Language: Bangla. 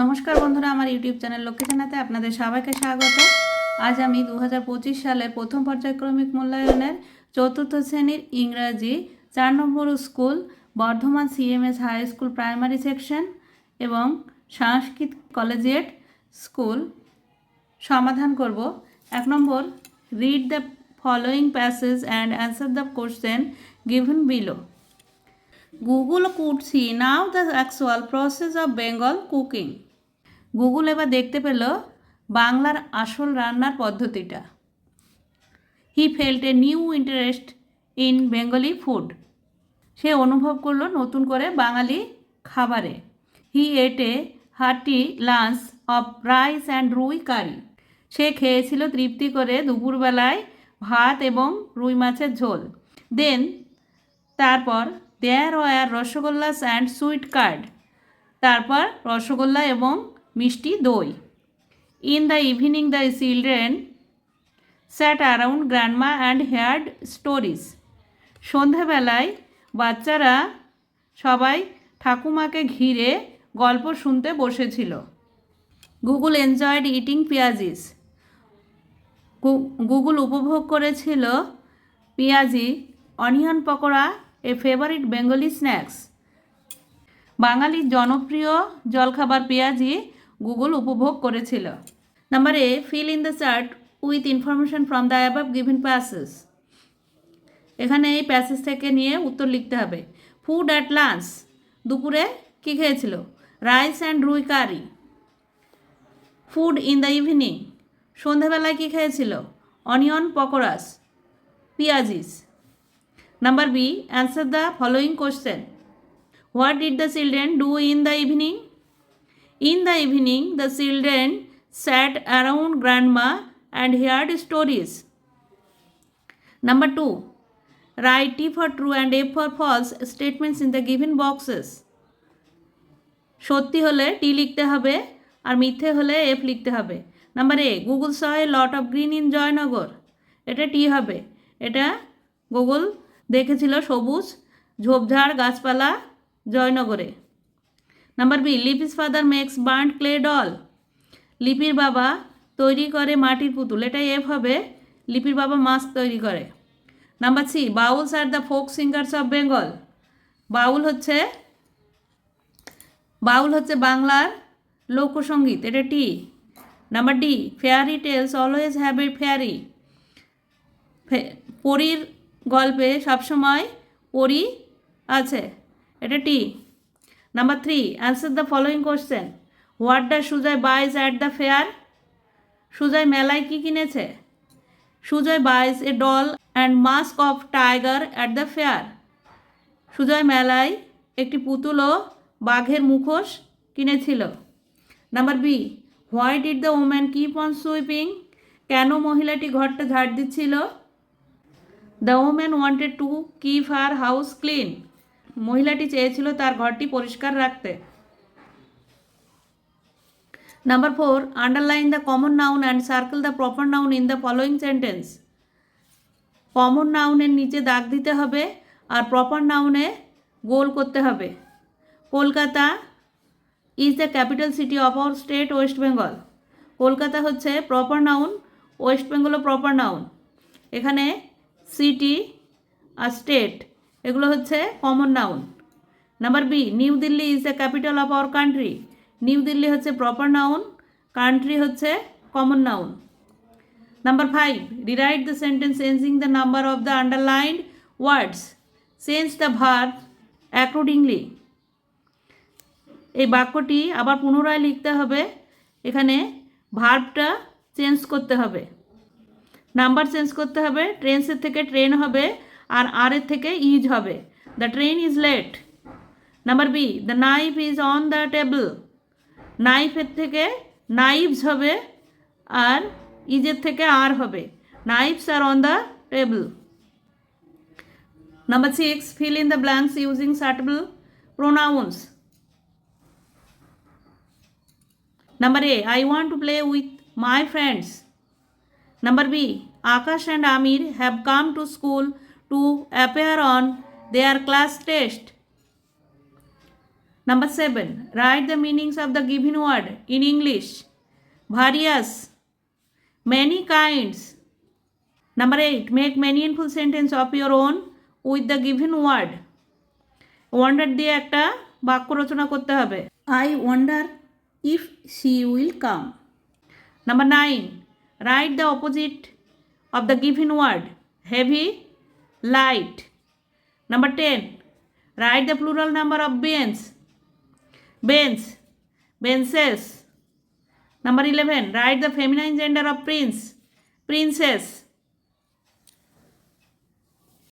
নমস্কার বন্ধুরা, আমার ইউটিউব চ্যানেল লক্ষ্মীখানাতে আপনাদের সবাইকে স্বাগত। আজ আমি দু হাজার পঁচিশ সালের প্রথম পর্যায়ক্রমিক মূল্যায়নের চতুর্থ শ্রেণির ইংরাজি চার নম্বর school, Bardhaman CMS high school primary section এবং সংস্কৃত কলেজিয়েট স্কুল সমাধান করব। এক নম্বর read the following passage and answer the question given below Google could see now the actual process of Bengal cooking Google এবার দেখতে পেল বাংলার আসল রান্নার পদ্ধতিটা। He felt a new interest in Bengali food সে অনুভব করল নতুন করে বাঙালি খাবারে। He ate a hearty lunch of rice and rui curry সে খেয়েছিল তৃপ্তি করে দুপুরবেলায় ভাত এবং রুই মাছের ঝোল। দেন তারপর there were rasgullas and sweet curd তারপর রসগোল্লা এবং মিষ্টি দই। In the evening the children sat around grandma and heard stories সন্ধেবেলায় বাচ্চারা সবাই ঠাকুমাকে ঘিরে গল্প শুনতে বসেছিল। Google enjoyed eating peyajis. Google উপভোগ করেছিল peyaji, onion pakora a favourite Bengali snacks বাঙালির জনপ্রিয় জলখাবার পেঁয়াজি গুগল উপভোগ করেছিল। Number A fill in the chart with information from the above given passage এখানে এই প্যাসেজ থেকে নিয়ে উত্তর লিখতে হবে। ফুড অ্যাট লাঞ্চ দুপুরে কী খেয়েছিল? Rice and rui curry food in the evening সন্ধেবেলায় কী খেয়েছিল? Onion pakoras. Peyajis. Number B answer the following question what did the children do in the evening in the evening the children sat around grandma and heard stories number two write T for true and F for false statements in the given boxes. সত্যি হলে টি লিখতে হবে আর মিথ্যে হলে এফ লিখতে হবে। Number A Gogol saw lot of green in Joynagar এটা টি হবে। এটা গুগল দেখেছিল সবুজ, ঝোপঝাড় গাছপালা জয়নগরে। Number B Lipi's father makes burnt clay doll লিপির বাবা তৈরি করে মাটির পুতুল। এটাই এফ হবে লিপির বাবা মাস্ক তৈরি করে। Number C, Bauls are the folk singers of Bengal. Baul হচ্ছে বাউল হচ্ছে বাংলার লোকসঙ্গীত। এটা T. Number D, fairy tales always have a fairy. পরীর গল্পে সবসময় পরী আছে। এটা T. Number three answer the following question what did Sujay buys at the fair Sujay মেলায় কী কিনেছে? Sujay buys a doll and mask of tiger at the fair Sujay মেলায় একটি পুতুল ও বাঘের মুখোশ কিনেছিল। Number B why did the woman keep on sweeping কেন মহিলাটি ঘরটা ঝাড় দিচ্ছিল? The woman wanted to keep her house clean মহিলাটি চেয়েছিল তার ঘরটি পরিষ্কার রাখতে। Number four underline the common noun and circle the proper noun in the following sentence common নাউনের নিচে দাগ দিতে হবে আর প্রপার নাউনে গোল করতে হবে। Kolkata is the capital city of our state West Bengal Kolkata হচ্ছে প্রপার নাউন ওয়েস্ট বেঙ্গলও প্রপার নাউন এখানে সিটি আর স্টেট, এগুলো হচ্ছে common noun number B New Delhi is the capital of our country New Delhi হচ্ছে প্রপার নাউন কান্ট্রি হচ্ছে common noun number five rewrite the sentence changing the number of the underlined words change the verb accordingly এই বাক্যটি আবার পুনরায় লিখতে হবে। এখানে ভার্বটা চেঞ্জ করতে হবে। নাম্বার চেঞ্জ করতে হবে ট্রেন্সের থেকে ট্রেন হবে আর আর এর থেকে ইজ হবে। The train is late number B the knife is on the table নাইফের থেকে নাইভস হবে আর ইজের থেকে আর হবে। Knives are on the table number six fill in the blanks using suitable pronouns number A I want to play with my friends. Number B, Akash and Amir have come to school to appear on their class test. Number seven, write the meanings of the given word in English. Various, many kinds. Number eight, make meaningful sentence of your own with the given word. Wonder দিয়ে একটা বাক্য রচনা করতে হবে I wonder if she will come number nine write the opposite of the given word. Heavy light. Number 10 write the plural number of bens bens beanses. number 11 write the feminine gender of prince. Princess.